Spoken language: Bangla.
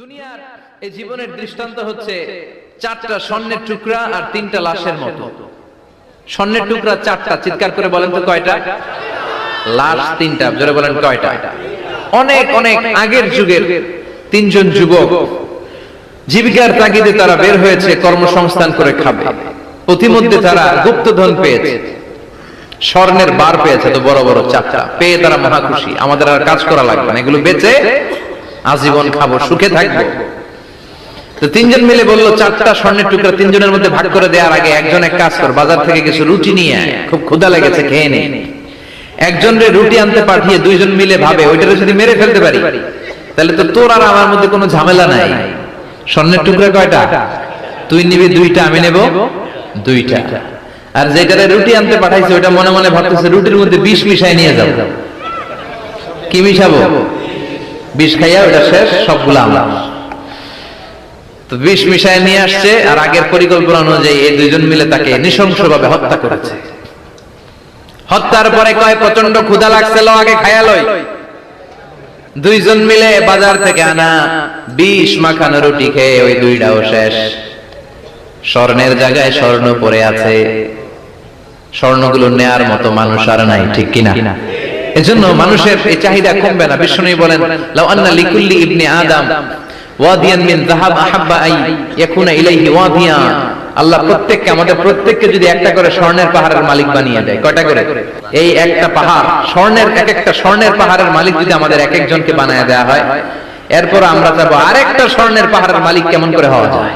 দুনিয়ার এই জীবনের দৃষ্টান্ত হচ্ছে চারটা স্বর্ণের টুকরা আর তিনটা লাশের মতো। স্বর্ণের টুকরা চারটা চিৎকার করে বলেন তো কয়টা? লাশ তিনটা জোরে বলেন কয়টা? অনেক অনেক আগের যুগের তিনজন যুবক। জীবিকার তাগিদে তারা বের হয়েছে কর্মসংস্থান করে খাবে। প্রতিমধ্যে তারা গুপ্তধন পেয়েছে। স্বর্ণের বার পেয়েছে তো বড় বড় চারটা। পেয়ে তারা মহা খুশি আমাদের আর কাজ করা লাগবে না। এগুলো বেচে আজীবন খাব সুখে থাকব। তো তিনজন মিলে বলল চারটা স্বর্ণের টুকরা তিনজনের মধ্যে ভাগ করে দেওয়ার আগে একজন এক কাজ কর বাজার থেকে কিছু রুটি নিয়ে আয় খুব ক্ষুধা লেগেছে খেয়ে নে। একজন রে রুটি আনতে পাঠিয়ে দুইজন মিলে ভাবে ওইটারে যদি মেরে ফেলতে পারি তাহলে তো তোর আর আমার মধ্যে কোনো ঝামেলা নাই। স্বর্ণের টুকরা কয়টা? তুই নিবি দুইটা আমি নেব দুইটা। আর যেটারে রুটি আনতে পাঠাইছে ওটা মনে মনে ভাবতেছে রুটির মধ্যে বিষ মিশাই নিয়ে যাব। কি মিশাবো? বিষ খাইয়া ওটা শেষ, সবগুলো আমরা তো বিষ মিশায় নিয়ে আসছে, আর আগের পরিকল্পনা অনুযায়ী এই দুইজন মিলে তাকে নৃশংসভাবে হত্যা করেছে। হত্যার পরে কয় প্রচণ্ড ক্ষুধা লাগছে আগে খায়া লই। দুইজন মিলে বাজার থেকে আনা বিষ মাখানো রুটি খেয়ে ওই দুইটাও শেষ। স্বর্ণের জায়গায় স্বর্ণ পড়ে আছে। স্বর্ণগুলো নেয়ার মতো মানুষ আর নাই, ঠিক কিনা? এজন্য মানুষের এই চাহিদা কমবে না। বিষ্ণু বলেন, লাউ আন্না লিকুল্লি ইবনে আদম ওয়াদিয়ান মিন যাহাব আহাব্বা আই ইলাইহি ওয়াদিয়া। আল্লাহ প্রত্যেককে, আমাদের প্রত্যেককে যদি একটা করে স্বর্ণের পাহাড়ের মালিক বানিয়ে দেয়। কয়টা করে? এই একটা পাহাড়, স্বর্ণের এক একটা স্বর্ণের পাহাড়ের মালিক যদি আমাদের এক একজনকে বানায় দেওয়া হয়, এরপর আমরা চাবো আরেকটা স্বর্ণের পাহাড়ের মালিক কেমন করে হওয়া যায়?